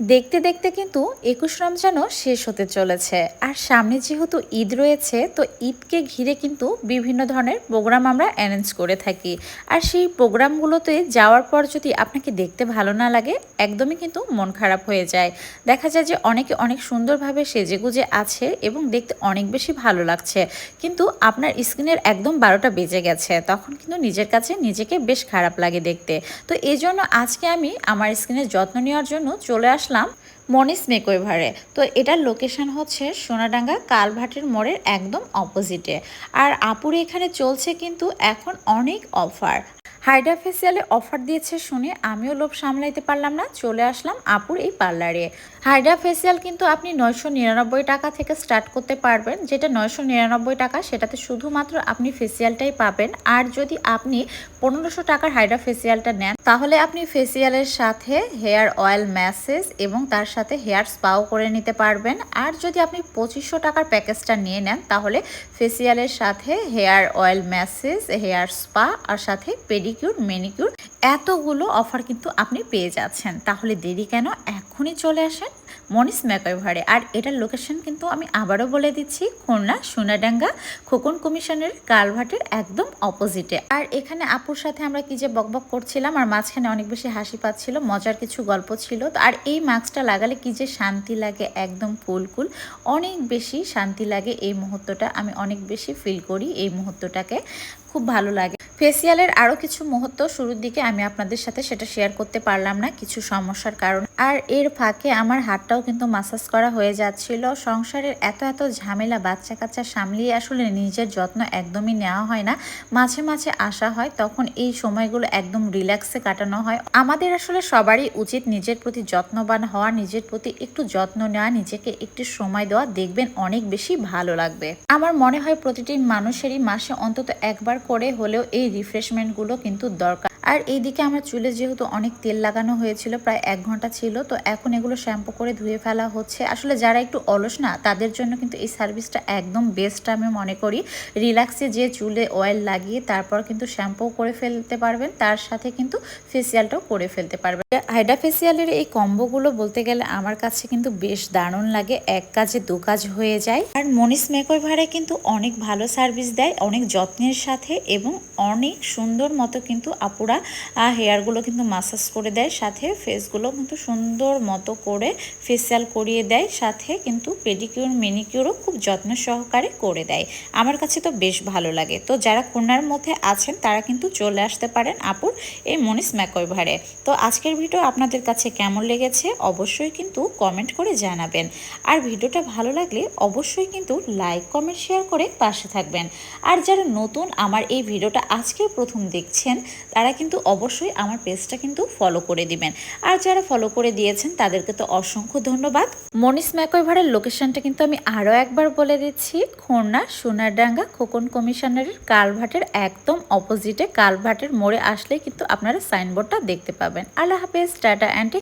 দেখতে দেখতে কিন্তু একুশ রমজানও শেষ হতে চলেছে। আর সামনে যেহেতু ঈদ রয়েছে, তো ঈদকে ঘিরে কিন্তু বিভিন্ন ধরনের প্রোগ্রাম আমরা অ্যারেঞ্জ করে থাকি। আর সেই প্রোগ্রামগুলোতে যাওয়ার পর যদি আপনাকে দেখতে ভালো না লাগে, একদমই কিন্তু মন খারাপ হয়ে যায়। দেখা যায় যে অনেকে অনেক সুন্দরভাবে সেজেগুজে আছে এবং দেখতে অনেক বেশি ভালো লাগছে। কিন্তু আপনার স্কিনের একদম বারোটা বেজে গেছে, তখন কিন্তু নিজের কাছে নিজেকে বেশ খারাপ লাগে দেখতে। তো এই জন্য আজকে আমি আমার স্কিনের যত্ন নেওয়ার জন্য চলে আসলাম মনিস মেকওভারে তো এটার লোকেশান হচ্ছে সোনাডাঙ্গা কালভাটের মোড়ের একদম অপোজিটে আর আপুর এখানে চলছে কিন্তু এখন অনেক অফার হাইড্রা ফেসিয়ালে অফার দিয়েছে শুনে আমিও লোভ সামলাইতে পারলাম না, চলে আসলাম আপুর এই পার্লারে। হাইড্রা ফেসিয়াল কিন্তু আপনি নয়শো নিরানব্বই টাকা থেকে স্টার্ট করতে পারবেন, যেটা নয়শো নিরানব্বই টাকা সেটাতে শুধুমাত্র আপনি ফেসিয়ালটাই পাবেন। আর যদি আপনি পনেরোশো টাকার হাইড্রা ফেসিয়ালটা নেন, তাহলে আপনি ফেসিয়ালের সাথে হেয়ার অয়েল ম্যাসেজ এবং তার সাথে হেয়ার স্পাও করে নিতে পারবেন। আর যদি আপনি পঁচিশশো টাকার প্যাকেজটা নিয়ে নেন, তাহলে ফেসিয়ালের সাথে hair oil massage, hair spa, আর সাথে পেডিকিউর মেনিকিউর এতগুলো অফার কিন্তু আপনি পেয়ে যাচ্ছেন। তাহলে দেরি কেন? এখনই চলে আসেন মনিস ম্যাকওয়েভারে আর এটার লোকেশন কিন্তু আমি আবারও বলে দিচ্ছি, খুলনা সোনাডাঙ্গা খোকন কমিশনের কালভাটের একদম অপোজিটে আর এখানে আপুর সাথে আমরা কি যে বকবক করছিলাম, আর মাঝখানে অনেক বেশি হাসি পাচ্ছিল, মজার কিছু গল্প ছিল। আর এই মাস্কটা লাগালে কি যে শান্তি লাগে, একদম কুলকুল অনেক বেশি শান্তি লাগে এই মুহূর্তটা, আমি অনেক বেশি ফিল করি এই মুহূর্তটাকে। খুব ভালো লাগে। ফেসিয়ালের আরও কিছু মুহূর্ত শুরুর দিকে আমি আপনাদের সাথে সেটা শেয়ার করতে পারলাম না, কিছু সমস্যার কারণ। আর এর ফাঁকে আমার হাতটাও কিন্তু মাসাজ করা হয়ে যাচ্ছিল। সংসারের এত এত ঝামেলা বাচ্চা কাচ্চা সামলিয়ে আসলে নিজের যত্ন একদমই নেওয়া হয় না। মাঝে মাঝে আসা হয়, তখন এই সময়গুলো একদম রিল্যাক্সে কাটানো হয়। আমাদের আসলে সবারই উচিত নিজের প্রতি যত্নবান হওয়া, নিজের প্রতি একটু যত্ন নেওয়া, নিজেকে একটু সময় দেওয়া। দেখবেন অনেক বেশি ভালো লাগবে। আমার মনে হয় প্রতিটি মানুষেরই মাসে অন্তত একবার করে হলেও এই রিফ্রেশমেন্টগুলো কিন্তু দরকার। আর এইদিকে আমার চুলে যেহেতু অনেক তেল লাগানো হয়েছিল, প্রায় এক ঘণ্টা ছিল, তো এখন এগুলো শ্যাম্পু করে ধুয়ে ফেলা হচ্ছে। আসলে যারা একটু অলস না, তাদের জন্য কিন্তু এই সার্ভিসটা একদম বেস্ট আমি মনে করি। রিল্যাক্সে যে চুলে অয়েল লাগিয়ে তারপর কিন্তু শ্যাম্পু করে ফেলতে পারবেন, তার সাথে কিন্তু ফেসিয়ালটাও করে ফেলতে পারবেন। হাইডা ফেসিয়ালের এই কম্বোগুলো বলতে গেলে আমার কাছে কিন্তু বেশ দারুণ লাগে, এক কাজে দু কাজ হয়ে যায়। আর মনিস মেকওভারে কিন্তু অনেক ভালো সার্ভিস দেয়, অনেক যত্নের সাথে এবং অনেক সুন্দর মতো কিন্তু আপুরা হেয়ারগুলো কিন্তু মাসাজ করে দেয়, সাথে ফেসগুলো কিন্তু সুন্দর মতো করে ফেসিয়াল করিয়ে দেয়, সাথে কিন্তু পেডিকিউর মেনিকিউরও খুব যত্ন সহকারে করে দেয়। আমার কাছে তো বেশ ভালো লাগে। তো যারা খুলনার মধ্যে আছেন, তারা কিন্তু চলে আসতে পারেন আপুর এই মনিস ম্যাকওয়েভারে তো আজকের ভিডিও আপনাদের কাছে কেমন লেগেছে, অবশ্যই কিন্তু কমেন্ট করে জানাবেন। আর ভিডিওটা ভালো লাগলে অবশ্যই কিন্তু লাইক কমেন্ট শেয়ার করে পাশে থাকবেন। আর যারা নতুন আমার এই ভিডিওটা আজকে প্রথম দেখছেন, তারা কিন্তু অবশ্যই আমার পেজটা কিন্তু ফলো করে দিবেন। আর যারা ফলো করে দিয়েছেন, তাদেরকে তো অসংখ্য ধন্যবাদ। মনিস ম্যাকওয়েভারের লোকেশনটা কিন্তু আমি আরও একবার বলে দিচ্ছি। খুলনা, সোনারডাঙ্গা, খোকন কমিশনারের কালভাটের একদম অপোজিটে, কালভাটের মোড়ে আসলে কিন্তু আপনারা সাইনবোর্ডটা দেখতে পাবেন। আল্লাহ হাফেজ, টাটা অ্যান্ড